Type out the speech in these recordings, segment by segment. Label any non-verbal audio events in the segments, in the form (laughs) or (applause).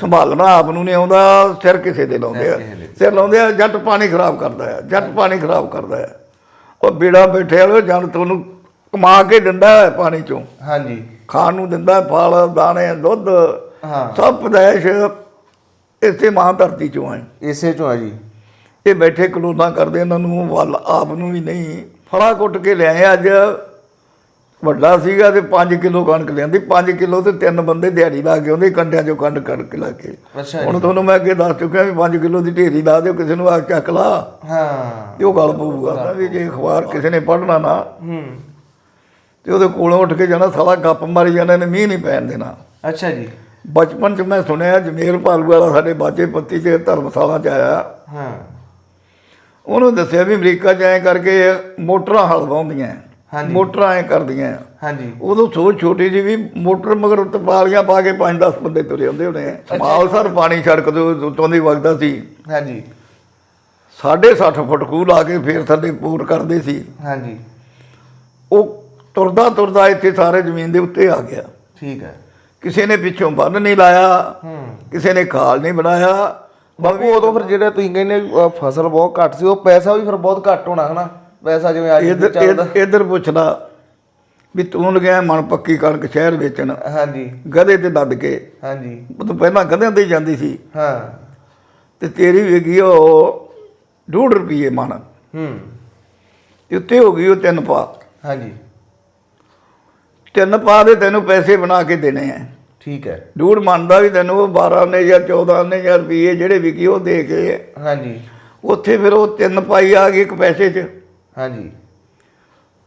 ਸੰਭਾਲਣਾ ਆਪ ਨੂੰ ਨਹੀਂ ਆਉਂਦਾ ਸਿਰ ਕਿਸੇ ਦੇ ਲਾਉਂਦੇ ਆ। ਸਿਰ ਲਾਉਂਦੇ ਆ ਜੱਟ ਪਾਣੀ ਖਰਾਬ ਕਰਦਾ ਹੈ ਜੱਟ ਪਾਣੀ ਖਰਾਬ ਕਰਦਾ ਹੈ ਉਹ ਬੇੜਾ ਬੈਠੇ ਵਾਲੇ ਜਨ ਤੁਹਾਨੂੰ ਕਮਾ ਕੇ ਦਿੰਦਾ ਹੈ ਪਾਣੀ ਚੋਂ। ਹਾਂਜੀ। ਖਾਣ ਨੂੰ ਦਿੰਦਾ ਫਲ ਦਾਣੇ ਦੁੱਧ ਹਾਂ। ਸਭ ਪਦਾਇਸ਼ ਇਸੇ ਮਾਂ ਧਰਤੀ ਚੋਂ ਆਏ ਇਸੇ ਚੋਂ ਆ ਜੀ। ਇਹ ਬੈਠੇ ਕਲੋਨਾ ਕਰਦੇ ਇਹਨਾਂ ਨੂੰ ਵੱਲ ਆਪ ਨੂੰ ਵੀ ਨਹੀਂ। ਫੜਾ ਕੁੱਟ ਕੇ ਲਿਆਏ ਅੱਜ। ਵੱਡਾ ਸੀਗਾ ਤੇ 5 ਕਿਲੋ ਕਣਕ ਲਿਆਂਦੀ 5 ਕਿਲੋ ਤੇ ਤਿੰਨ ਬੰਦੇ ਦਿਹਾੜੀ ਲਾ ਕੇ ਆਉਂਦੇ ਕੰਡਿਆਂ ਚੋਂ ਕੰਡ ਕੱਢ ਕੇ ਲਾ ਕੇ। ਹੁਣ ਤੁਹਾਨੂੰ ਮੈਂ ਅੱਗੇ ਦੱਸ ਚੁੱਕਿਆ ਵੀ 5 ਕਿਲੋ ਦੀ ਢੇਰੀ ਲਾ ਦਿਓ ਕਿਸੇ ਨੂੰ ਆ ਕੇ ਚੱਕ ਲਾ। ਹਾਂ। ਤੇ ਉਹ ਗੱਲ ਪਊਗਾ ਤਾਂ ਵੀ ਜੇ ਅਖਬਾਰ ਕਿਸੇ ਨੇ ਪੜ੍ਹਨਾ ਨਾ ਹੂੰ। ਤੇ ਉਹਦੇ ਕੋਲੋਂ ਉੱਠ ਕੇ ਜਾਣਾ ਸਾਲਾ ਗੱਪ ਮਾਰੀ ਜਾਣਾ ਨੇ ਮੀਂਹ ਨਹੀਂ ਪੈਣ ਦੇਣਾ। ਅੱਛਾ ਜੀ। ਬਚਪਨ 'ਚ ਮੈਂ ਸੁਣਿਆ ਜਮੇਰ ਭਾਲੂ ਵਾਲਾ ਸਾਡੇ ਬਾਜੇ ਪੱਤੀ 'ਚ ਧਰਮਸ਼ਾਲਾ 'ਚ ਆਇਆ। ਹਾਂ। ਉਹਨੂੰ ਦੱਸਿਆ ਵੀ ਅਮਰੀਕਾ 'ਚ ਐਂ ਕਰਕੇ ਮੋਟਰਾਂ ਹਲ ਵਾਉਂਦੀਆਂ ਹਾਂਜੀ। ਮੋਟਰਾਂ ਐਂ ਕਰਦੀਆਂ ਹਾਂਜੀ। ਉਦੋਂ ਸੋਚ ਛੋਟੀ ਜੀ ਵੀ ਮੋਟਰ ਮਗਰ ਤਪਾਲੀਆਂ ਪਾ ਕੇ 5-10 ਬੰਦੇ ਤੁਰੇ ਹੁੰਦੇ ਹੋਣੇ ਆ। ਸਮਾਲ ਸਰ ਪਾਣੀ ਸੜਕ ਤੋਂ ਉੱਤੋਂ ਦੀ ਵਗਦਾ ਸੀ। ਹਾਂਜੀ। ਸਾਢੇ 60 ਫੁੱਟ ਖੂਹ ਲਾ ਕੇ ਫੇਰ ਥੱਲੇ ਪੂਰ ਕਰਦੇ ਸੀ। ਹਾਂਜੀ। ਉਹ ਤੁਰਦਾ ਤੁਰਦਾ ਇੱਥੇ ਸਾਰੇ ਜ਼ਮੀਨ ਦੇ ਉੱਤੇ ਆ ਗਿਆ। ਠੀਕ ਹੈ। ਕਿਸੇ ਨੇ ਪਿੱਛੋਂ ਬੰਨ ਨਹੀਂ ਲਾਇਆ। ਹੂੰ। ਕਿਸੇ ਨੇ ਖਾਲ ਨਹੀਂ ਬਣਾਇਆ। ਬਾਪੂ ਉਦੋਂ ਫਿਰ ਜਿਹੜਾ ਤੁਸੀਂ ਕਹਿੰਦੇ ਫਸਲ ਬਹੁਤ ਘੱਟ ਸੀ ਉਹ ਪੈਸਾ ਵੀ ਫਿਰ ਬਹੁਤ ਘੱਟ ਹੋਣਾ ਹਨਾ? ਪੈਸਾ ਜਿਵੇਂ ਅੱਜ ਇਧਰ ਚੱਲਦਾ। ਇਧਰ ਪੁੱਛਦਾ ਵੀ ਤੂੰ ਲਗਿਆ ਮਨ ਪੱਕੀ ਕਣਕ ਸ਼ਹਿਰ ਵੇਚਣ ਹਾਂਜੀ। ਗਧੇ ਤੇ ਲੱਦ ਕੇ। ਹਾਂਜੀ। ਉਹ ਤੋਂ ਪਹਿਲਾਂ ਗਧਿਆਂ ਤੇ ਹੀ ਜਾਂਦੀ ਸੀ। ਹਾਂ। ਤੇ ਤੇਰੀ ਵਿਕੀ ਉਹ ਡੂਢ ਰੁਪਏ ਮਣ। ਹੂੰ। ਤੇ ਉੱਤੇ ਹੋ ਗਈ ਉਹ ਤਿੰਨ ਪਾ। ਹਾਂਜੀ। ਤਿੰਨ ਪਾ ਦੇ ਤੈਨੂੰ ਪੈਸੇ ਬਣਾ ਕੇ ਦੇਣੇ ਆ। ਠੀਕ ਹੈ। ਡੂਢ ਮਣ ਦਾ ਵੀ ਤੈਨੂੰ ਉਹ 12 ਨੇ ਜਾਂ 14 ਨੇ ਜਾਂ ਰੁਪਏ ਜਿਹੜੇ ਵਿਕੀ ਉਹ ਦੇ ਕੇ। ਹਾਂਜੀ। ਉੱਥੇ ਫਿਰ ਉਹ ਤਿੰਨ ਪਾਈ ਆ ਗਈ ਇੱਕ ਪੈਸੇ 'ਚ। ਹਾਂਜੀ।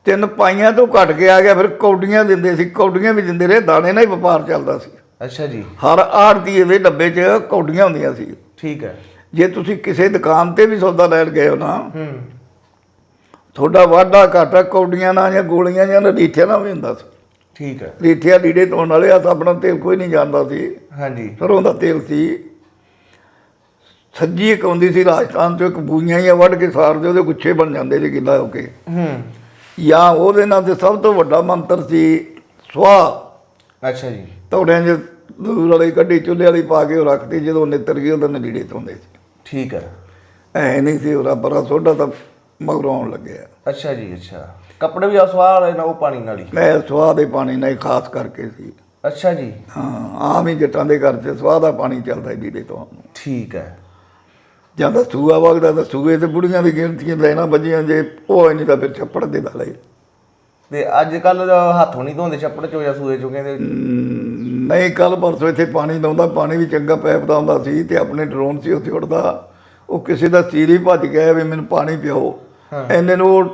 ਤਿੰਨ ਪਾਈਆਂ ਤੋਂ ਘਟ ਕੇ ਆ ਗਿਆ ਫਿਰ ਕੌਡੀਆਂ ਦਿੰਦੇ ਸੀ ਕੌਡੀਆਂ ਵੀ ਦਿੰਦੇ ਰਹੇ ਦਾਣੇ ਨਾਲ ਹੀ ਵਪਾਰ ਚੱਲਦਾ ਸੀ। ਅੱਛਾ ਜੀ। ਹਰ ਆੜਤੀਏ ਦੇ ਡੱਬੇ 'ਚ ਕੌਡੀਆਂ ਹੁੰਦੀਆਂ ਸੀ। ਠੀਕ ਹੈ। ਜੇ ਤੁਸੀਂ ਕਿਸੇ ਦੁਕਾਨ ਤੇ ਵੀ ਸੌਦਾ ਲੈਣ ਗਏ ਹੋ ਨਾ ਹੂੰ। ਤੁਹਾਡਾ ਵਾਧਾ ਘਾਟਾ ਕੌਡੀਆਂ ਨਾਲ ਜਾਂ ਗੋਲੀਆਂ ਜਾਂ ਰੀਠਿਆਂ ਨਾਲ ਵੀ ਹੁੰਦਾ ਸੀ। ਠੀਕ ਹੈ। ਰੀਠਿਆਂ ਲੀੜੇ ਧੋਣ ਵਾਲੇ ਆ ਸਾਬਣ ਤੇਲ ਕੋਈ ਨਹੀਂ ਜਾਣਦਾ ਸੀ। ਹਾਂਜੀ। ਸਰੋਂ ਦਾ ਤੇਲ ਸੀ। ਸੱਜੀ ਇੱਕ ਆਉਂਦੀ ਸੀ ਰਾਜਸਥਾਨ ਤੋਂ ਇੱਕ ਬੂਈਆਂ ਹੀ ਵੱਢ ਕੇ ਸਾਰਦੇ ਉਹਦੇ ਗੁੱਛੇ ਬਣ ਜਾਂਦੇ ਸੀ ਗਿੱਲਾ ਹੋ ਕੇ। ਹੂੰ। ਜਾਂ ਉਹਦੇ ਨਾਲ ਤੇ ਸਭ ਤੋਂ ਵੱਡਾ ਮੰਤਰ ਸੀ ਸੁਆਹ। ਅੱਛਾ ਜੀ। ਤੌੜਿਆਂ 'ਚ ਦੂਰ ਵਾਲੀ ਕੱਢੀ ਚੁੱਲ੍ਹੇ ਵਾਲੀ ਪਾ ਕੇ ਉਹ ਰੱਖਤੀ ਜਦੋਂ ਨਿੱਤਰ ਗਈ ਉਹਦੇ ਨਾਲ ਲੀੜੇ ਧੋਂਦੇ ਸੀ। ਠੀਕ ਹੈ ਐ ਨਹੀਂ ਸੀ ਉਹਦਾ ਬੜਾ ਸੋਡਾ ਤਾਂ ਮਗਰੋਂ ਆਉਣ ਲੱਗਿਆ। ਅੱਛਾ ਜੀ ਅੱਛਾ। ਕੱਪੜੇ ਵੀ ਸਵਾਹ ਵਾਲੇ ਨਾ ਉਹ ਪਾਣੀ ਨਾਲ ਹੀ? ਮੈਂ ਸਵਾਹ ਦੇ ਪਾਣੀ ਨਾਲ ਹੀ ਖਾਸ ਕਰਕੇ ਸੀ। ਅੱਛਾ ਜੀ। ਹਾਂ ਆਮ ਹੀ ਜੱਟਾਂ ਦੇ ਘਰ 'ਚ ਸਵਾਹ ਦਾ ਪਾਣੀ ਚੱਲਦਾ ਲੀੜੇ ਤੋਂ ਠੀਕ ਹੈ ਜਾਂ ਤਾਂ ਸੂਆ ਵਗਦਾ ਤਾਂ ਸੂਏ ਤੇ ਬੁੜੀਆਂ ਦੀ ਗਿਣਤੀਆਂ ਲੈਣਾ ਵੱਜੀਆਂ ਜੇ ਉਹ ਨਹੀਂ ਤਾਂ ਫਿਰ ਛੱਪੜ ਦੇ ਨਾਲੇ ਤੇ ਅੱਜ ਕੱਲ ਹੱਥੋਂ ਨਹੀਂ ਧੋਂਦੇ ਛੱਪੜ ਚੋਂ ਜਾਂ ਸੂਏ ਚੋਂ ਕਹਿੰਦੇ? ਨਹੀਂ ਕੱਲ ਪਰਸੋਂ ਇੱਥੇ ਪਾਣੀ ਲਾਉਂਦਾ ਪਾਣੀ ਵੀ ਚੰਗਾ ਪੈਪ ਦਾ ਹੁੰਦਾ ਸੀ ਤੇ ਆਪਣੇ ਡਰੋਨ ਸੀ ਉੱਥੇ ਉੱਡਦਾ। ਉਹ ਕਿਸੇ ਦਾ ਸੀਰੀ ਭੱਜ ਗਿਆ ਵੀ ਮੈਨੂੰ ਪਾਣੀ ਪਿਓ ਐਨੇ ਨੂੰ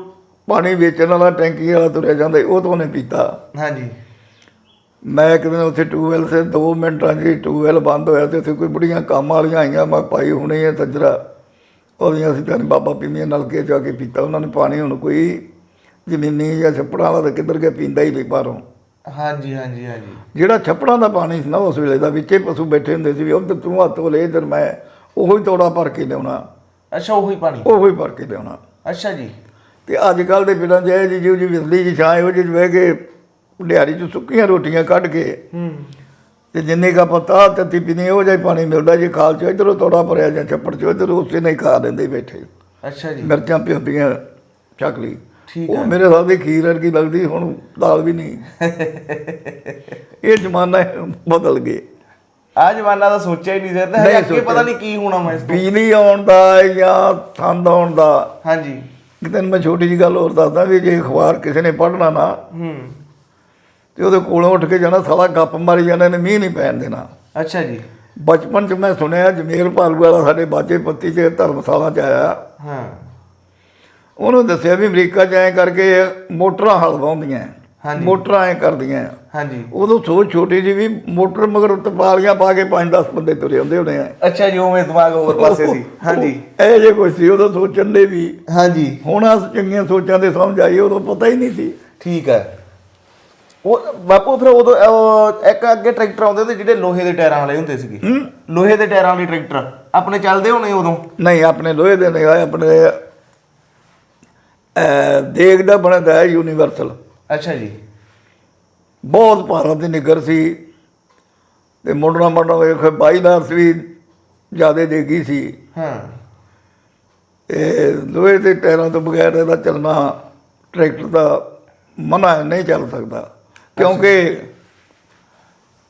ਪਾਣੀ ਵੇਚਣ ਵਾਲਾ ਟੈਂਕੀ ਵਾਲਾ ਤੁਰਿਆ ਜਾਂਦਾ ਉਹ ਤੋਂ ਉਹਨੇ ਪੀਤਾ। ਹਾਂਜੀ। ਮੈਂ ਇੱਕ ਦਿਨ ਉੱਥੇ ਟੂਵੈਲ ਸੇ 2 ਮਿੰਟਾਂ 'ਚ ਹੀ ਟੂਵੈਲ ਬੰਦ ਹੋਇਆ ਤੇ ਉੱਥੇ ਕੋਈ ਬੁੜੀਆਂ ਕੰਮ ਵਾਲੀਆਂ ਆਈਆਂ ਮੈਂ ਭਾਈ ਹੁਣੇ ਹੈ ਸੱਜਰਾ। ਉਹਦੀਆਂ ਅਸੀਂ ਤਾਂ ਬਾਬਾ ਪੀਂਦੀਆਂ ਨਲਕੇ ਆ ਕੇ ਪੀਤਾ ਉਹਨਾਂ ਨੇ ਪਾਣੀ ਹੁਣ ਕੋਈ ਜ਼ਮੀਨੀ ਜਾਂ ਛੱਪੜਾਂ ਵਾਲਾ ਕਿੱਧਰ ਗਿਆ ਪੀਂਦਾ ਹੀ ਨਹੀਂ ਬਾਹਰੋਂ। ਹਾਂਜੀ ਹਾਂਜੀ ਹਾਂਜੀ। ਜਿਹੜਾ ਛੱਪੜਾਂ ਦਾ ਪਾਣੀ ਸੀ ਨਾ ਉਸ ਵੇਲੇ ਦਾ ਵਿੱਚੇ ਪਸ਼ੂ ਬੈਠੇ ਹੁੰਦੇ ਸੀ ਵੀ ਉੱਧਰ ਤੂੰ ਹੱਥ ਲੈ ਇੱਧਰ ਮੈਂ ਉਹੋ ਹੀ ਤੋੜਾ ਭਰ ਕੇ ਲਿਆਉਣਾ। ਅੱਛਾ ਉਹੀ ਪਾਣੀ? ਉਹੋ ਹੀ ਭਰ ਕੇ ਲਿਆਉਣਾ। ਅੱਛਾ ਜੀ। ਤੇ ਅੱਜ ਕੱਲ ਦੇ ਪਿੰਡਾਂ 'ਚ ਇਹ ਜੀ ਜੀ ਵਿਸਲੀ ਜੀ ਛਾਂ ਇਹੋ ਜਿਹੀ ਬਹਿ ਕੇ ਦਿਹਾੜੀ 'ਚ ਸੁੱਕੀਆਂ ਰੋਟੀਆਂ ਕੱਢ ਕੇ ਹੂੰ। ਤੇ ਜਿੰਨੇ ਕਾ ਪਤਾ ਤੱਤੀ ਪੀਣੀ ਉਹ ਹੀ ਪਾਣੀ ਮਿਲਦਾ ਜੇ ਖਾਲ 'ਚ ਇਧਰੋਂ ਤੋੜਾ ਭਰਿਆ ਜਾਂ ਛੱਪੜ 'ਚ ਇਧਰ ਉਸੇ ਨਹੀਂ ਖਾ ਲੈਂਦੇ ਬੈਠੇ। ਅੱਛਾ ਜੀ। ਮਿਰਚਾਂ ਪਿਉਂਦੀਆਂ ਚੱਕਲੀ ਠੀਕ ਉਹ ਮੇਰੇ ਸਾਹ ਦੀ ਖੀਰ ਵਰਗੀ ਲੱਗਦੀ ਹੁਣ ਦਾਲ ਵੀ ਨਹੀਂ। (laughs) ਇਹ ਜ਼ਮਾਨਾ ਬਦਲ ਗਏ ਆ ਜਮਾਨਾ ਦਾ ਸੋਚਿਆ ਹੀ ਨਹੀਂ ਤੇ ਨਹੀਂ ਹਜੇ ਅੱਗੇ। ਪਤਾ ਨਹੀਂ ਕੀ ਹੋਣਾ ਮੈਂ ਇਸ ਤੋਂ। ਬਿਜਲੀ ਆਉਣ ਦਾ ਜਾਂ ਥੰਦ ਆਉਣ ਦਾ। ਹਾਂਜੀ। ਦਿਨ ਮੈਂ ਛੋਟੀ ਜੀ ਗੱਲ ਹੋਰ ਦੱਸਦਾ ਵੀ ਜੇ ਅਖਬਾਰ ਕਿਸੇ ਨੇ ਪੜ੍ਹਨਾ ਨਾ ਹੂੰ। ਤੇ ਉਹਦੇ ਕੋਲੋਂ ਉੱਠ ਕੇ ਜਾਣਾ ਸਾਲਾ ਗੱਪ ਮਾਰੀ ਜਾਣਾ ਨੇ ਮੀਂਹ ਨਹੀਂ ਪੈਣ ਦੇਣਾ। ਅੱਛਾ ਜੀ। ਬਚਪਨ 'ਚ ਮੈਂ ਸੁਣਿਆ ਜਮੇਰ ਭਾਲੂ ਵਾਲਾ ਸਾਡੇ ਬਾਜੇ ਪੱਤੀ 'ਚ ਧਰਮਸ਼ਾਲਾ 'ਚ ਆਇਆ। ਹਾਂ। ਉਹਨੂੰ ਦੱਸਿਆ ਵੀ ਅਮਰੀਕਾ 'ਚ ਐਂ ਕਰਕੇ ਮੋਟਰਾਂ ਹਲ ਵਾਉਂਦੀਆਂ ਹਾਂਜੀ। ਮੋਟਰਾਂ ਐਂ ਕਰਦੀਆਂ। ਹਾਂਜੀ। ਉਦੋਂ ਸੋਚ ਛੋਟੀ ਜੀ ਵੀ ਮੋਟਰ ਮਗਰ ਤਪਾਲੀਆਂ ਪਾ ਕੇ 5-10 ਬੰਦੇ ਤੁਰੇ ਹੁੰਦੇ ਹੋਣੇ ਆ। ਅੱਛਾ ਜੀ ਉਵੇਂ ਦਿਮਾਗ ਹੋਰ ਪਾਸੇ ਸੀ। ਹਾਂਜੀ। ਇਹ ਜੇ ਕੁਛ ਸੀ ਉਦੋਂ ਸੋਚਣ ਦੇ ਵੀ। ਹਾਂਜੀ। ਹੁਣ ਆ ਚੰਗੀਆਂ ਸੋਚਾਂ ਦੇ ਸਮਝ ਆਈ ਉਦੋਂ ਪਤਾ ਹੀ ਨਹੀਂ ਸੀ। ਠੀਕ ਹੈ। ਉਹ ਬਾਪੂ ਫਿਰ ਉਦੋਂ ਉਹ ਇੱਕ ਅੱਗੇ ਟਰੈਕਟਰ ਆਉਂਦੇ ਤੇ ਜਿਹੜੇ ਲੋਹੇ ਦੇ ਟਾਇਰਾਂ ਵਾਲੇ ਹੁੰਦੇ ਸੀਗੇ। ਲੋਹੇ ਦੇ ਟਾਇਰਾਂ ਵਾਲੇ ਟਰੈਕਟਰ। ਆਪਣੇ ਚੱਲਦੇ ਹੋਣੇ ਉਦੋਂ? ਨਹੀਂ ਆਪਣੇ ਲੋਹੇ ਦੇ ਨਹੀਂ ਆਏ ਆਪਣੇ ਦੇਗ ਦਾ ਬਣਦਾ ਹੈ ਯੂਨੀਵਰਸਲ ਅੱਛਾ ਜੀ। ਬਹੁਤ ਭਾਰਤ ਦੀ ਨਿਗਰ ਸੀ। ਤੇ ਮੁੰਡਣਾ ਮੁੰਡਣਾ ਵੇਖ ਬਾਈਦਾਰਸ ਵੀ ਜਿਆਦੇ ਦੇਗੀ ਸੀ। ਹਾਂ। ਇਹ ਲੋਹੇ ਦੇ ਟਾਇਰਾਂ ਤੋਂ ਬਗੈਰ ਇਹਦਾ ਚੱਲਣਾ ਟਰੈਕਟਰ ਦਾ ਮਨਾ ਨਹੀਂ ਚੱਲ ਸਕਦਾ। ਕਿਉਂਕਿ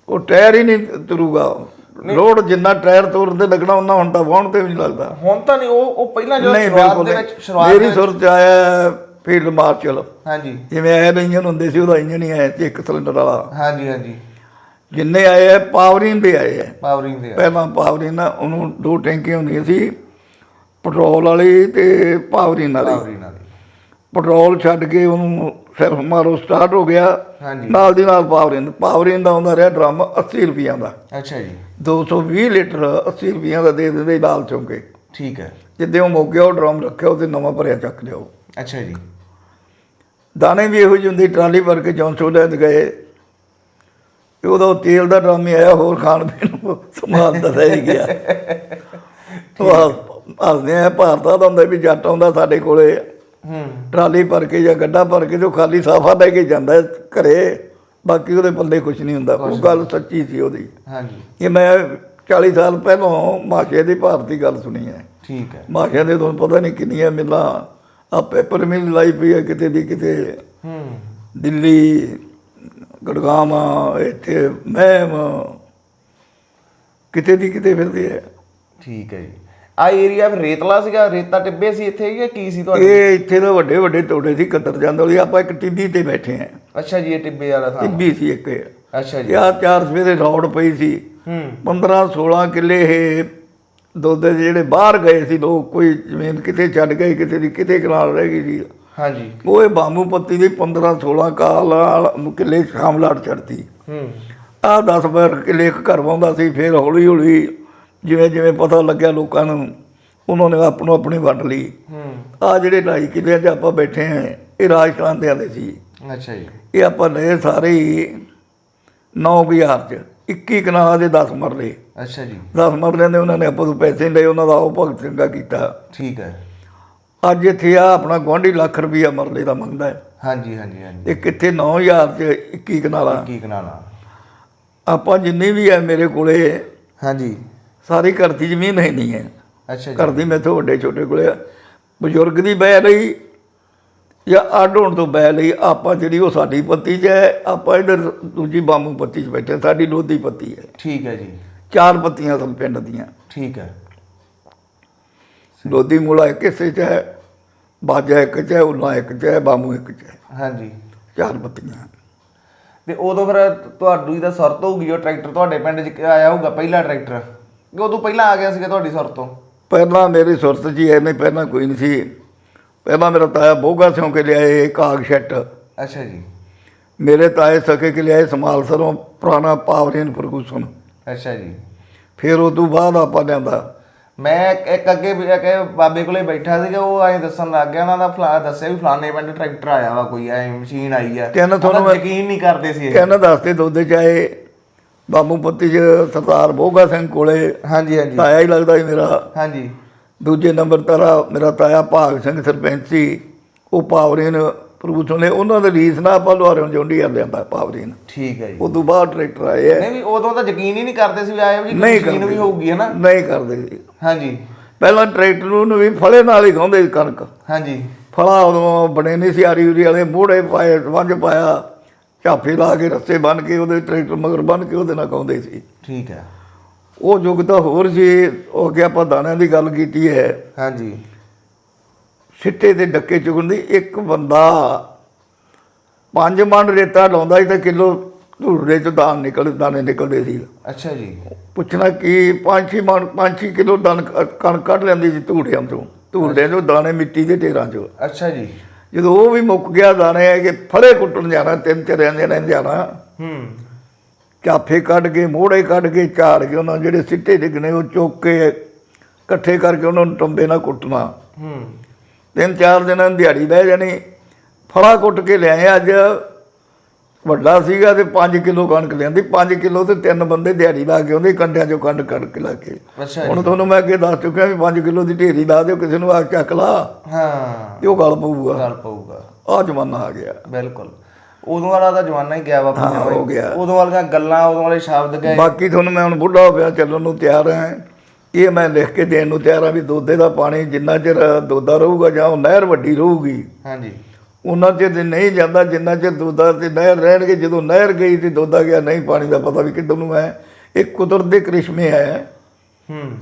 ਉਹ ਟਾਇਰ ਹੀ ਨਹੀਂ ਤੁਰੂਗਾ। ਲੋਡ ਜਿੰਨਾ ਟਾਇਰ ਤੁਰਨ ਤੇ ਲੱਗਣਾ ਉਹਨਾਂ ਹੁਣ ਤਾਂ ਵਾਹਣ ਤੇ ਵੀ ਨਹੀਂ ਲੱਗਦਾ। ਹੁਣ ਤਾਂ ਨਹੀਂ ਉਹ ਉਹ ਪਹਿਲਾਂ ਜਦੋਂ ਸ਼ੁਰੂਆਤ ਦੇ। ਵਿੱਚ ਸ਼ੁਰੂਆਤ ਮੇਰੀ ਸੁਰਤ ਆਇਆ ਫੀਲਡ ਮਾਰਸ਼ਲ। ਹਾਂਜੀ। ਜਿਵੇਂ ਐ ਇੰਜਨ ਹੁੰਦੇ ਸੀ ਉਹਦਾ ਇੰਜਨ ਹੀ ਆਇਆ ਸੀ ਇੱਕ ਸਿਲੰਡਰ ਵਾਲਾ। ਹਾਂਜੀ ਹਾਂਜੀ। ਜਿੰਨੇ ਆਏ ਆ ਪਾਵਰਿੰਗ ਦੇ ਆਏ ਆ। ਪਾਵਰਿੰਗ ਦੇ। ਪਹਿਲਾਂ ਪਾਵਰਿੰਗ ਨਾਲ ਉਹਨੂੰ ਦੋ ਟੈਂਕੀਆਂ ਹੁੰਦੀਆਂ ਸੀ ਪੈਟਰੋਲ ਵਾਲੀ ਤੇ ਪਾਵਰਿੰਗ ਵਾਲੀ। ਪੈਟਰੋਲ ਛੱਡ ਕੇ ਉਹਨੂੰ ਸਿਰਫ ਮਾਰੋ ਸਟਾਰਟ ਹੋ ਗਿਆ। ਹਾਂਜੀ। ਨਾਲ ਦੀ ਨਾਲ ਪਾਵਰਿੰਗ ਪਾਵਰਿੰਗ ਦਾ ਆਉਂਦਾ ਰਿਹਾ ਡਰਮ 80 ਰੁਪਈਆਂ ਦਾ। ਅੱਛਾ ਜੀ। 220 ਲੀਟਰ 80 ਰੁਪਈਆਂ ਦਾ ਦੇ ਦਿੰਦੇ ਲਾਲ ਚੌਂਕੇ। ਠੀਕ ਹੈ। ਜਿੱਦੇ ਉਹ ਮੁੱਕ ਗਿਆ ਉਹ ਡਰਮ ਰੱਖਿਆ ਉਹਦੇ ਨਵਾਂ ਭਰਿਆ ਚੱਕ ਲਿਆਓ ਅੱਛਾ ਜੀ। ਦਾਣੇ ਵੀ ਇਹੋ ਜਿਹੀ ਹੁੰਦੀ ਟਰਾਲੀ ਭਰ ਕੇ ਜੌਂਸੋ ਲੈਣ ਗਏ। ਉਹਦਾ ਉਹ ਤੇਲ ਦਾ ਡਰਮ ਹੀ ਆਇਆ ਹੋਰ ਖਾਣ ਪੀਣ ਨੂੰ ਸਮਾਨ ਤਾਂ ਰਹਿ ਹੀ ਗਿਆ। (laughs) ਉਹ ਹੱਸ- ਹੱਸਦੇ ਆ ਭਾਰਤ ਦਾ ਹੁੰਦਾ ਵੀ ਜੱਟ ਆਉਂਦਾ ਸਾਡੇ ਕੋਲੇ। ਟਰਾਲੀ ਭਰ ਕੇ ਜਾਂ ਗੱਡਾ ਭਰ ਕੇ ਉਹ ਖਾਲੀ ਸਾਫਾ ਲੈ ਕੇ ਜਾਂਦਾ ਹੈ ਘਰੇ ਬਾਕੀ ਉਹਦੇ ਪੱਲੇ ਕੁਝ ਨਹੀਂ ਹੁੰਦਾ। ਉਹ ਗੱਲ ਸੱਚੀ ਸੀ ਉਹਦੀ। ਹਾਂਜੀ। ਇਹ ਮੈਂ 40 ਸਾਲ ਪਹਿਲਾਂ ਮਾਸ਼ੇ ਦੀ ਭਾਰਤੀ ਗੱਲ ਸੁਣੀ ਹੈ। ਠੀਕ ਹੈ। ਮਾਸ਼ੇ ਦੇ ਤੁਹਾਨੂੰ ਪਤਾ ਨਹੀਂ ਕਿੰਨੀਆਂ ਮਿਲਾਂ ਆ ਪੇਪਰ ਮਿਲ ਲਾਈ ਪਈ ਹੈ ਕਿਤੇ ਦੀ ਕਿਤੇ। ਹੂੰ। ਦਿੱਲੀ ਗੜਗਾਵਾਂ ਇੱਥੇ ਮਹਿਮ ਕਿਤੇ ਦੀ ਕਿਤੇ ਫਿਰਦੇ ਆ ਠੀਕ ਹੈ ਜੀ। ਆ ਏਰੀਆ ਫਿਰ ਰੇਤਲਾ ਸੀਗਾ ਰੇਤਾ ਟਿੱਬੇ ਸੀ ਇੱਥੇ ਜਾਂ ਕੀ ਸੀ ਤੁਹਾਡੇ? ਇਹ ਇੱਥੇ ਤਾਂ ਵੱਡੇ ਵੱਡੇ ਤੋੜੇ ਸੀ ਕਤਰ ਜਾਂਦੇ ਵਾਲੀ ਆਪਾਂ ਇੱਕ ਟਿੱਬੀ ਤੇ ਬੈਠੇ ਆ ਅੱਛਾ ਜੀ ਇਹ ਟਿੱਬੇ ਵਾਲਾ ਥਾਂ। ਟਿੱਬੀ ਸੀ ਇੱਕ ਅੱਛਾ ਜੀ। ਆ ਚਾਰ ਸਵੇਰੇ ਰੌੜ ਪਈ ਸੀ। ਹੂੰ। 15 16 ਕਿੱਲੇ ਇਹ ਦੁੱਧ ਦੇ ਜਿਹੜੇ ਬਾਹਰ ਗਏ ਸੀ ਲੋਕ ਕੋਈ ਜ਼ਮੀਨ ਕਿਤੇ ਛੱਡ ਗਏ ਕਿਤੇ ਦੀ ਕਿਤੇ ਕਨਾਲ ਰਹਿ ਗਈ ਸੀ। ਹਾਂਜੀ। ਉਹ ਇਹ ਬਾਮੂ ਪੱਤੀ ਦੀ 15 16 ਕਾਲ ਕਿੱਲੇ ਸ਼ਾਮਲਾਟ ਚੜਤੀ ਹੂੰ। ਆ 10 ਬਾਰ ਕਿੱਲੇ ਇੱਕ ਘਰ ਪਾਉਂਦਾ ਸੀ ਫਿਰ ਹੌਲੀ ਹੌਲੀ ਜਿਵੇਂ ਜਿਵੇਂ ਪਤਾ ਲੱਗਿਆ ਲੋਕਾਂ ਨੂੰ ਉਹਨਾਂ ਨੇ ਆਪਣੋ ਆਪਣੀ ਵੰਡ ਲਈ। ਹੂੰ। ਆ ਜਿਹੜੇ ਢਾਈ ਕਿੱਲਿਆਂ 'ਚ ਆਪਾਂ ਬੈਠੇ ਆ ਇਹ ਰਾਜਸਥਾਨ ਦੇ ਆਲੇ ਸੀ। ਅੱਛਾ ਜੀ। ਇਹ ਆਪਾਂ ਲਏ ਸਾਰੇ ਹੀ 9000 ਚ 21 ਕਨਾਲਾਂ ਦੇ 10 ਮਰਲੇ। ਅੱਛਾ ਜੀ। 10 ਮਰਲਿਆਂ ਦੇ ਉਹਨਾਂ ਨੇ ਆਪਾਂ ਤੋਂ ਪੈਸੇ ਲਏ ਉਹਨਾਂ ਦਾ ਉਹ ਭਗਤ ਸਿੰਘਾ ਕੀਤਾ। ਠੀਕ ਹੈ। ਅੱਜ ਇੱਥੇ ਆ ਆਪਣਾ ਗੁਆਂਢੀ ਲੱਖ ਰੁਪਈਆ ਮਰਲੇ ਦਾ ਮੰਗਦਾ ਹੈ। ਹਾਂਜੀ ਹਾਂਜੀ ਹਾਂਜੀ। ਤੇ ਕਿੱਥੇ 9000 ਚ 21 ਕਨਾਲਾਂ। ਕੀ ਕਨਾਲਾ। ਆਪਾਂ ਜਿੰਨੀ ਵੀ ਹੈ ਮੇਰੇ ਕੋਲੇ ਹਾਂਜੀ। ਸਾਰੀ ਘਰ ਦੀ ਜ਼ਮੀਨ ਹੈ ਨਹੀਂ ਹੈ। ਅੱਛਾ ਘਰ ਦੀ ਮੈਥੋਂ ਵੱਡੇ ਛੋਟੇ ਕੋਲੇ। ਬਜ਼ੁਰਗ ਦੀ ਬਹਿ ਲਈ ਜਾਂ ਅੱਡ ਹੋਣ ਤੋਂ ਬਹਿ ਲਈ ਆਪਾਂ ਜਿਹੜੀ ਉਹ ਸਾਡੀ ਪੱਤੀ 'ਚ ਹੈ ਆਪਾਂ ਇਧਰ ਦੂਜੀ ਬਾਮੂ ਪੱਤੀ 'ਚ ਬੈਠੇ ਸਾਡੀ ਲੋਧੀ ਪੱਤੀ ਹੈ। ਠੀਕ ਹੈ ਜੀ। ਚਾਰ ਪੱਤੀਆਂ ਸਨ ਪਿੰਡ ਦੀਆਂ। ਠੀਕ ਹੈ। ਲੋਧੀ ਮੂਲਾ ਇੱਕ ਹਿੱਸੇ 'ਚ ਹੈ ਬਾਜਾ ਇੱਕ 'ਚ ਹੈ ਉਲਾ ਇੱਕ 'ਚ ਹੈ ਬਾਮੂ ਇੱਕ 'ਚ ਹੈ। ਹਾਂਜੀ। ਚਾਰ ਪੱਤੀਆਂ। ਤੇ ਉਦੋਂ ਫਿਰ ਤੁਹਾਡੀ ਦਾ ਸੁਰਤ ਹੋਊਗੀ ਜੋ ਟਰੈਕਟਰ ਤੁਹਾਡੇ ਪਿੰਡ 'ਚ ਆਇਆ ਹੋਊਗਾ ਪਹਿਲਾ ਟਰੈਕਟਰ? ਕਿ ਉਦੋਂ ਪਹਿਲਾਂ ਆ ਗਿਆ ਸੀਗਾ ਤੁਹਾਡੀ ਸੁਰਤ ਤੋਂ। ਪਹਿਲਾਂ ਮੇਰੀ ਸੁਰਤ 'ਚ ਹੀ ਐ ਨਹੀਂ ਪਹਿਲਾਂ ਕੋਈ ਨਹੀਂ ਸੀ। ਪਹਿਲਾਂ ਮੇਰਾ ਤਾਇਆ ਬੋਗਾ ਸਿਉਂ ਕੇ ਲਿਆਏ ਕਾਗ ਸ਼ੈੱਟ। ਅੱਛਾ ਜੀ। ਮੇਰੇ ਤਾਏ ਸਕੇ ਕੇ ਲਿਆਏ ਸਮਾਲ ਸਰੋਂ ਪੁਰਾਣਾ ਪਾਵਰੀਨ ਫਰਗੂਸਨ। ਅੱਛਾ ਜੀ। ਫਿਰ ਉਹ ਤੋਂ ਬਾਅਦ ਆਪਾਂ ਲਿਆਂਦਾ। ਮੈਂ ਇੱਕ- ਇੱਕ ਅੱਗੇ ਵੀ ਇੱਕ ਬਾਬੇ ਕੋਲੇ ਬੈਠਾ ਸੀਗਾ ਉਹ ਐਂ ਦੱਸਣ ਲੱਗ ਗਿਆ ਉਹਨਾਂ ਦਾ ਫਲਾ ਦੱਸਿਆ ਵੀ ਫਲਾਣੇ ਪਿੰਡ ਟਰੈਕਟਰ ਆਇਆ ਵਾ ਕੋਈ ਐ ਮਸ਼ੀਨ ਆਈ ਆ। ਕਹਿੰਦਾ ਤੁਹਾਨੂੰ ਉਹਨਾਂ ਯਕੀਨ ਨਹੀਂ ਕਰਦੇ ਸੀ ਇਹ। ਕਹਿੰਦਾ ਦੱਸਦੇ ਦੁੱਧ ਚ ਆਏ ਬਾਬੂ ਪੱਤੀ ਚ ਸਰਦਾਰ ਬੋਗਾ ਸਿੰਘ ਕੋਲੇ ਹਾਂਜੀ ਹਾਂਜੀ। ਤਾਇਆ ਹੀ ਲੱਗਦਾ ਸੀ ਮੇਰਾ। ਹਾਂਜੀ। ਦੂਜੇ ਨੰਬਰ ਤਰਾ ਮੇਰਾ ਤਾਇਆ ਭਾਗ ਸਿੰਘ ਸਰਪੰਚ ਸੀ। ਉਹ ਪਾਵਰੀਨ ਫਰਗੂਸਨ ਨੇ ਉਹਨਾਂ ਦੇ ਰੀਸ ਨਾਲ ਆਪਾਂ ਲੋਹਾਰਿਓਂ ਜੋਂਡੀ ਆ ਲਿਆਂਦਾ ਪਾਵਰੀਨ ਠੀਕ ਹੈ ਜੀ। ਉਸ ਤੋਂ ਬਾਅਦ ਟਰੈਕਟਰ ਆਏ ਆ। ਨਹੀਂ ਵੀ ਉਦੋਂ ਤਾਂ ਯਕੀਨ ਹੀ ਨਹੀਂ ਕਰਦੇ ਸੀ ਵੀ ਆਏ ਜੀ ਨਹੀਂ ਮਸ਼ੀਨ ਵੀ। ਹੋਊਗੀ ਹੈ ਨਾ? ਨਹੀਂ ਕਰਦੇ ਸੀ ਹਾਂਜੀ। ਪਹਿਲਾਂ ਟਰੈਕਟਰ ਨੂੰ ਵੀ ਫਲੇ ਨਾਲ ਹੀ ਖਾਉਂਦੇ ਸੀ ਕਣਕ। ਹਾਂਜੀ। ਫਲਾ ਉਦੋਂ ਬਣੇ ਨਹੀਂ ਸੀ ਆਰੀ ਉਰੀ ਵਾਲੇ ਮੋੜੇ ਪਾਏ ਵੰਜ ਪਾਇਆ। ਝਾਫੇ ਲਾ ਕੇ ਰੱਸੇ ਬੰਨ ਕੇ ਉਹਦੇ ਟਰੈਕਟਰ ਮਗਰ ਬੰਨ ਕੇ ਉਹਦੇ ਨਾਲ ਕਾਉਂਦੇ ਸੀ। ਠੀਕ ਹੈ। ਉਹ ਯੁੱਗ ਤਾਂ ਹੋਰ ਸੀ ਉਹ ਕਿ ਆਪਾਂ ਦਾਣਿਆਂ ਦੀ ਗੱਲ ਕੀਤੀ ਹੈ। ਹਾਂਜੀ। ਸਿੱਟੇ ਤੇ ਡੱਕੇ ਚੁਗਣ ਦੀ ਇੱਕ ਬੰਦਾ ਪੰਜ ਮਣ ਰੇਤਾ ਲਾਉਂਦਾ ਸੀ ਤਾਂ ਕਿਲੋ ਧੂੜੇ ਚ ਦਾਣ ਨਿਕਲ ਦਾਣੇ ਨਿਕਲਦੇ ਸੀ। ਅੱਛਾ ਜੀ। ਪੁੱਛਣਾ ਕੀ ਪੰਜ ਛੇ ਮਣ ਪੰਜ ਛੇ ਕਿਲੋ ਦਾਣ ਕਣਕ ਕੱਢ ਲੈਂਦੀ ਸੀ ਧੂੜਿਆਂ ਤੋਂ ਧੂੜਿਆਂ ਚੋਂ ਦਾਣੇ ਮਿੱਟੀ ਦੇ ਢੇਰਾਂ ਚੋਂ। ਅੱਛਾ ਜੀ। ਜਦੋਂ ਉਹ ਵੀ ਮੁੱਕ ਗਿਆ ਦਾਣੇ ਹੈ ਕਿ ਫੜੇ ਕੁੱਟਣ ਜਾਣਾ ਤਿੰਨ ਚਰਿਆਂ ਦੇ ਨੇ ਜਾਣਾ। ਹੂੰ। ਝਾਫੇ ਕੱਢ ਕੇ ਮੋੜੇ ਕੱਢ ਕੇ ਝਾੜ ਕੇ ਉਹਨਾਂ ਜਿਹੜੇ ਸਿੱਟੇ ਡਿੱਗਣੇ ਉਹ ਚੁੱਕ ਕੇ ਇਕੱਠੇ ਕਰਕੇ ਉਹਨਾਂ ਨੂੰ ਟੰਬੇ ਨਾਲ ਕੁੱਟਣਾ। ਹੂੰ। ਤਿੰਨ ਚਾਰ ਦਿਨਾਂ ਦਿਹਾੜੀ ਬਹਿ ਜਾਣੀ। ਫੜਾ ਕੁੱਟ ਕੇ ਲਿਆਏ ਅੱਜ। ਵੱਡਾ ਸੀਗਾ ਤੇ 5 ਕਿਲੋ ਕਣਕ ਲਿਆਂਦੀ 5 ਕਿਲੋ ਤੇ ਤਿੰਨ ਬੰਦੇ ਦਿਹਾੜੀ ਲਾ ਕੇ ਆਉਂਦੇ ਕੰਡਿਆਂ ਚੋਂ ਕੰਡ ਕੱਢ ਕੇ। ਲਾ ਕੇ ਹੁਣ ਤੁਹਾਨੂੰ ਮੈਂ ਅੱਗੇ ਦੱਸ ਚੁੱਕਿਆ ਵੀ 5 ਕਿਲੋ ਦੀ ਢੇਰੀ ਲਾ ਦਿਓ ਕਿਸੇ ਨੂੰ ਆ ਚੱਕ ਲਾ। ਹਾਂ। ਤੇ ਉਹ ਗਲ ਪਊਗਾ। ਗੱਲ ਪਊਗਾ। ਆ ਜ਼ਮਾਨਾ ਆ ਗਿਆ। ਬਿਲਕੁਲ। ਉਦੋਂ ਵਾਲਾ ਤਾਂ ਜਮਾਨਾ ਹੀ ਗਿਆ ਬਾਪੂ ਹਾਂ, ਗਿਆ। ਉਦੋਂ ਵਾਲੀਆਂ ਗੱਲਾਂ ਉਦੋਂ ਵਾਲੇ ਸ਼ਬਦ ਗਏ। ਬਾਕੀ ਤੁਹਾਨੂੰ ਮੈਂ ਹੁਣ ਬੁੱਢਾ ਹੋ ਪਿਆ ਚੱਲਣ ਨੂੰ ਤਿਆਰ ਹਾਂ। ਇਹ ਮੈਂ ਲਿਖ ਕੇ ਦੇਣ ਨੂੰ ਤਿਆਰ ਹਾਂ ਵੀ ਦੋਦੇ ਦਾ ਪਾਣੀ ਜਿੰਨਾ ਚਿਰ ਦੋਦਾ ਰਹੂਗਾ ਜਾਂ ਉਹ ਨਹਿਰ ਵੱਡੀ ਰਹੂਗੀ। ਹਾਂਜੀ। ਉਹਨਾਂ ਚਿਰ ਤੇ ਨਹੀਂ ਜਾਂਦਾ ਜਿੰਨਾ ਚਿਰ ਦੋਦਾ ਤੇ ਨਹਿਰ ਰਹਿਣਗੇ ਜਦੋਂ ਨਹਿਰ ਗਈ ਤੇ ਦੋਦਾ ਗਿਆ ਨਹੀਂ ਪਾਣੀ ਦਾ ਪਤਾ ਵੀ ਕਿੱਧਰ ਨੂੰ ਹੈ ਇਹ ਕੁਦਰਤ ਦੇ ਕ੍ਰਿਸ਼ਮੇ ਹੈ ਹੂੰ।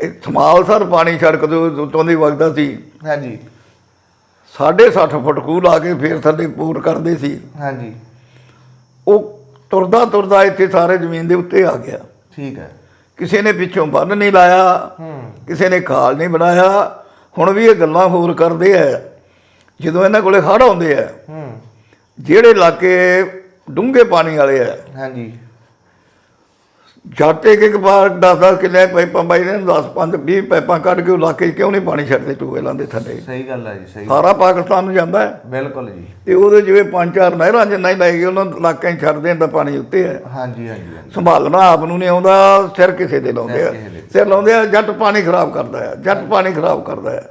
ਇਹ ਸਮਾਲਸਰ ਪਾਣੀ ਸੜਕ ਤੋਂ ਉੱਤੋਂ ਦੀ ਵਗਦਾ ਸੀ। ਹਾਂਜੀ। ਸਾਢੇ 60 ਫੁੱਟ ਖੂਹ ਲਾ ਕੇ ਫੇਰ ਥੱਲੇ ਪੂਰ ਕਰਦੇ ਸੀ। ਹਾਂਜੀ। ਉਹ ਤੁਰਦਾ ਤੁਰਦਾ ਇੱਥੇ ਸਾਰੇ ਜ਼ਮੀਨ ਦੇ ਉੱਤੇ ਆ ਗਿਆ। ਠੀਕ ਹੈ। ਕਿਸੇ ਨੇ ਪਿੱਛੋਂ ਬੰਨ ਨਹੀਂ ਲਾਇਆ ਹੂੰ। ਕਿਸੇ ਨੇ ਖਾਲ ਨਹੀਂ ਬਣਾਇਆ। ਹੁਣ ਵੀ ਇਹ ਗੱਲਾਂ ਹੋਰ ਕਰਦੇ ਆ। ਜਦੋਂ ਇਹਨਾਂ ਕੋਲੇ ਹੜ੍ਹ ਆਉਂਦੇ ਆ ਹੂੰ। ਜਿਹੜੇ ਇਲਾਕੇ ਡੂੰਘੇ ਪਾਣੀ ਵਾਲੇ ਆ ਹਾਂਜੀ। ਜੱਟ ਇੱਕ ਇੱਕ ਵਾਰ 10-10 ਕਿੱਲੇ ਪਾਈਪਾਂ ਬਾਈ ਨੇ 10 5 20 ਪਾਈਪਾਂ ਕੱਢ ਕੇ ਉਹ ਇਲਾਕੇ 'ਚ ਕਿਉਂ ਨਹੀਂ ਪਾਣੀ ਛੱਡਦੇ ਟੂਬੇਲਾਂ ਦੇ ਥੱਲੇ? ਸਹੀ ਗੱਲ ਹੈ ਜੀ ਸਹੀ। ਸਾਰਾ ਪਾਕਿਸਤਾਨ ਨੂੰ ਜਾਂਦਾ ਹੈ। ਬਿਲਕੁਲ ਜੀ। ਤੇ ਉਹਦੇ ਜਿਵੇਂ ਪੰਜ ਚਾਰ ਨਹਿਰਾਂ ਜਿੰਨਾ ਹੀ ਲੈ ਗਏ ਉਹਨਾਂ ਇਲਾਕਿਆਂ 'ਚ ਛੱਡ ਦੇਣ ਦਾ ਪਾਣੀ ਉੱਤੇ ਹੈ। ਹਾਂਜੀ ਹਾਂਜੀ। ਸੰਭਾਲਣਾ ਆਪ ਨੂੰ ਨਹੀਂ ਆਉਂਦਾ ਸਿਰ ਕਿਸੇ ਦੇ ਲਾਉਂਦੇ ਆ। ਸਿਰ ਲਾਉਂਦੇ ਆ ਜੱਟ ਪਾਣੀ ਖਰਾਬ ਕਰਦਾ ਹੈ ਜੱਟ ਪਾਣੀ ਖਰਾਬ ਕਰਦਾ ਹੈ।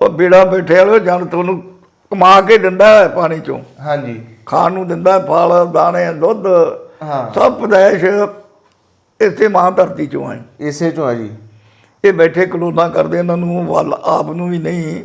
ਉਹ ਬੇੜਾ ਬੈਠੇ ਵਾਲੇ ਜਨ ਤੁਹਾਨੂੰ ਕਮਾ ਕੇ ਦਿੰਦਾ ਹੈ ਪਾਣੀ ਚੋਂ। ਹਾਂਜੀ। ਖਾਣ ਨੂੰ ਦਿੰਦਾ ਫਲ ਦਾਣੇ ਦੁੱਧ ਹਾਂ। ਸਭ ਪਦਾਇਸ਼ ਇਸੇ ਮਾਂ ਧਰਤੀ ਚੋਂ ਆਏ ਇਸੇ ਚੋਂ ਆ ਜੀ। ਇਹ ਬੈਠੇ ਕਲੋਨਾ ਕਰਦੇ ਇਹਨਾਂ ਨੂੰ ਵੱਲ ਆਪ ਨੂੰ ਵੀ ਨਹੀਂ